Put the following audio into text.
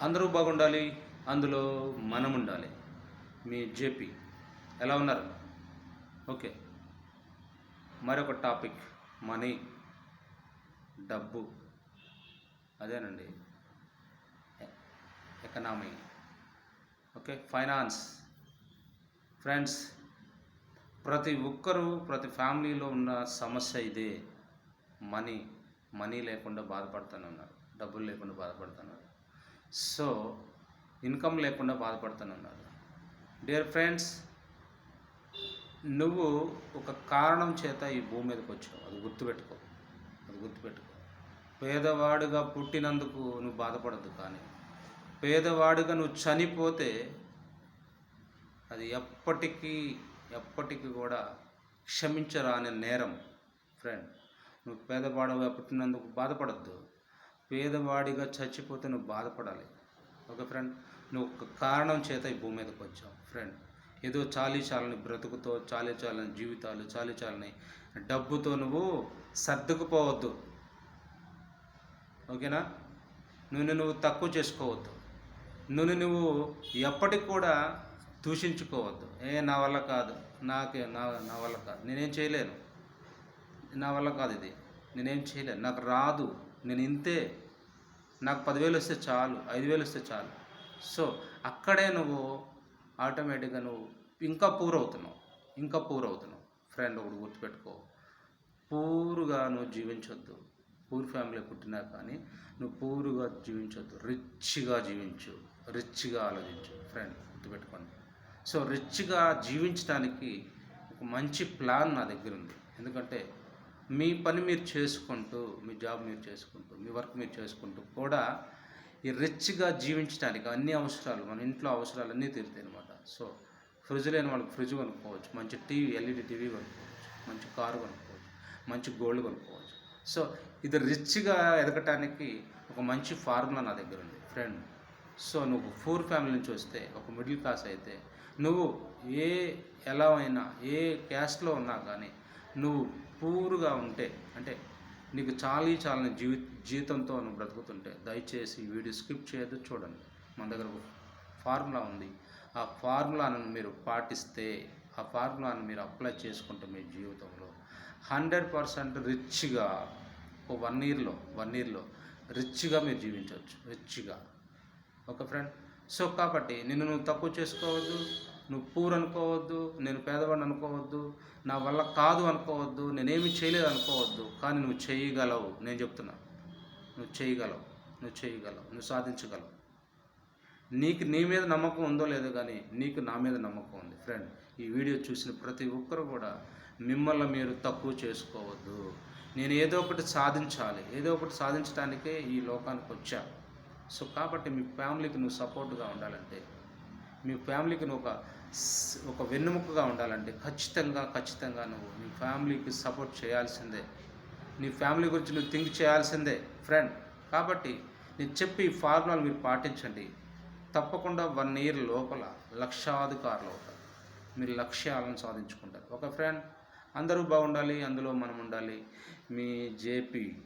అందరూ బాగుండాలి అందులో మనం ఉండాలి మీ జేపీ ఎలా ఉన్నారు? ఓకే. మరొక టాపిక్ మనీ డబ్బు. అదేనండి. ఎకనామీ. Okay finance. ఫ్రెండ్స్ ప్రతి ఒక్కరూ ప్రతి ఫ్యామిలీలో ఉన్న సమస్య ఇదే. మనీ మనీ లేకుండా బాధపడుతూనే ఉన్నారు. డబ్బులు లేకుండా బాధపడుతున్నారు సో ఇన్కమ్ లేకుండా బాధపడుతున్నారు డియర్ ఫ్రెండ్స్ నువ్వు ఒక కారణం చేత ఈ భూమి మీదకి వచ్చావు. అది గుర్తుపెట్టుకో. అది గుర్తుపెట్టుకో. పేదవాడుగా పుట్టినందుకు నువ్వు బాధపడద్దు కానీ పేదవాడుగా నువ్వు చనిపోతే అది ఎప్పటికీ ఎప్పటికీ కూడా క్షమించరాని నేరం ఫ్రెండ్. నువ్వు పేదవాడుగా పుట్టినందుకు బాధపడద్దు. పేదవాడిగా చచ్చిపోతే నువ్వు బాధపడాలి. Okay friend? నువ్వు ఒక కారణం చేత ఈ భూమి మీదకి వచ్చావు ఫ్రెండ్. ఏదో చాలీ చాలని బ్రతుకుతో చాలీ చాలని జీవితాలు చాలీ చాలని డబ్బుతో నువ్వు సర్దుకుపోవద్దు. ఓకేనా? నువ్వు నువ్వు తక్కువ చేసుకోవద్దు. నువ్వు నువ్వు ఎప్పటికి కూడా దూషించుకోవద్దు. ఏ నా వల్ల కాదు. నాకే నా నా వల్ల కాదు. నేనేం చేయలేను. నా వల్ల కాదు ఇది. నేనేం చేయలేను. నాకు రాదు. నేను ఇంతే. నాకు పదివేలు వస్తే చాలు ఐదు వేలు వస్తే చాలు. సో అక్కడే నువ్వు ఆటోమేటిక్గా నువ్వు ఇంకా పూర్ అవుతున్నావు ఇంకా పూర్ అవుతున్నావు. ఫ్రెండ్ ఒకటి గుర్తుపెట్టుకో. పూరుగా నువ్వు జీవించొద్దు. పూర్ ఫ్యామిలీ పుట్టినా కానీ నువ్వు పూరుగా జీవించొద్దు. రిచ్గా జీవించు రిచ్గా ఆలోచించు. ఫ్రెండ్ గుర్తుపెట్టుకోండి. సో రిచ్గా జీవించడానికి ఒక మంచి ప్లాన్ నా దగ్గర ఉంది. ఎందుకంటే మీ పని మీరు చేసుకుంటూ మీ జాబ్ మీరు చేసుకుంటూ మీ వర్క్ మీరు చేసుకుంటూ కూడా ఈ రిచ్గా జీవించడానికి అన్ని అవసరాలు మన ఇంట్లో అవసరాలు అన్నీ తీరుతాయి అనమాట సో ఫ్రిడ్జ్ లేని వాళ్ళకి ఫ్రిడ్జ్ కొనుక్కోవచ్చు మంచి టీవీ ఎల్ఈడి టీవీ కొనుక్కోవచ్చు మంచి కారు కొనుక్కోవచ్చు మంచి గోల్డ్ కొనుక్కోవచ్చు. సో ఇది రిచ్గా ఎదగటానికి ఒక మంచి ఫార్ములా నా దగ్గర ఉంది ఫ్రెండ్. సో నువ్వు పూర్ ఫ్యామిలీ నుంచి వస్తే ఒక మిడిల్ క్లాస్ అయితే నువ్వు ఏ ఎలా అయినా ఏ క్యాస్ట్లో ఉన్నా కానీ నువ్వు పూర్గా ఉంటే అంటే నీకు చాలీ చాలని జీవి జీవితంతో నువ్వు బ్రతుకుతుంటే దయచేసి వీడియో స్కిప్ చేయొద్దు చూడండి. మన దగ్గర ఒక ఫార్ములా ఉంది. ఆ ఫార్ములాను మీరు పాటిస్తే ఆ ఫార్ములాను మీరు అప్లై చేసుకుంటే మీ జీవితంలో హండ్రెడ్ పర్సెంట్ రిచ్గా ఒక వన్ ఇయర్లో వన్ ఇయర్లో రిచ్గా మీరు జీవించవచ్చు. రిచ్గా. Okay friend? సో కాబట్టి నిన్ను నువ్వు తక్కువ చేసుకోవద్దు. నువ్వు పూర్ అనుకోవద్దు నేను పేదవాడిని అనుకోవద్దు నా వల్ల కాదు అనుకోవద్దు నేనేమి చేయలేదు అనుకోవద్దు కానీ నువ్వు చేయగలవు. నేను చెప్తున్నా. నువ్వు చేయగలవు. నువ్వు చేయగలవు. నువ్వు సాధించగలవు. నీకు నీ మీద నమ్మకం ఉందో లేదో కానీ నీకు నా మీద నమ్మకం ఉంది. ఫ్రెండ్ ఈ వీడియో చూసిన ప్రతి ఒక్కరు కూడా మిమ్మల్ని మీరు తక్కువ చేసుకోవద్దు. నేను ఏదో ఒకటి సాధించాలి. ఏదో ఒకటి సాధించడానికే ఈ లోకానికి వచ్చా. సో కాబట్టి మీ ఫ్యామిలీకి నువ్వు సపోర్ట్గా ఉండాలంటే మీ ఫ్యామిలీకి నువ్వు ఒక ఒక వెన్నుముకగా ఉండాలంటే ఖచ్చితంగా ఖచ్చితంగా నువ్వు నీ ఫ్యామిలీకి సపోర్ట్ చేయాల్సిందే. నీ ఫ్యామిలీ గురించి నువ్వు థింక్ చేయాల్సిందే ఫ్రెండ్. కాబట్టి నేను చెప్పి ఈ ఫార్ములాలు మీరు పాటించండి. తప్పకుండా వన్ ఇయర్ లోపల లక్షాధికారులు అవుతారు. మీరు లక్ష్యాలను సాధించుకుంటారు. ఒక ఫ్రెండ్ అందరూ బాగుండాలి అందులో మనం ఉండాలి. మీ జేపీ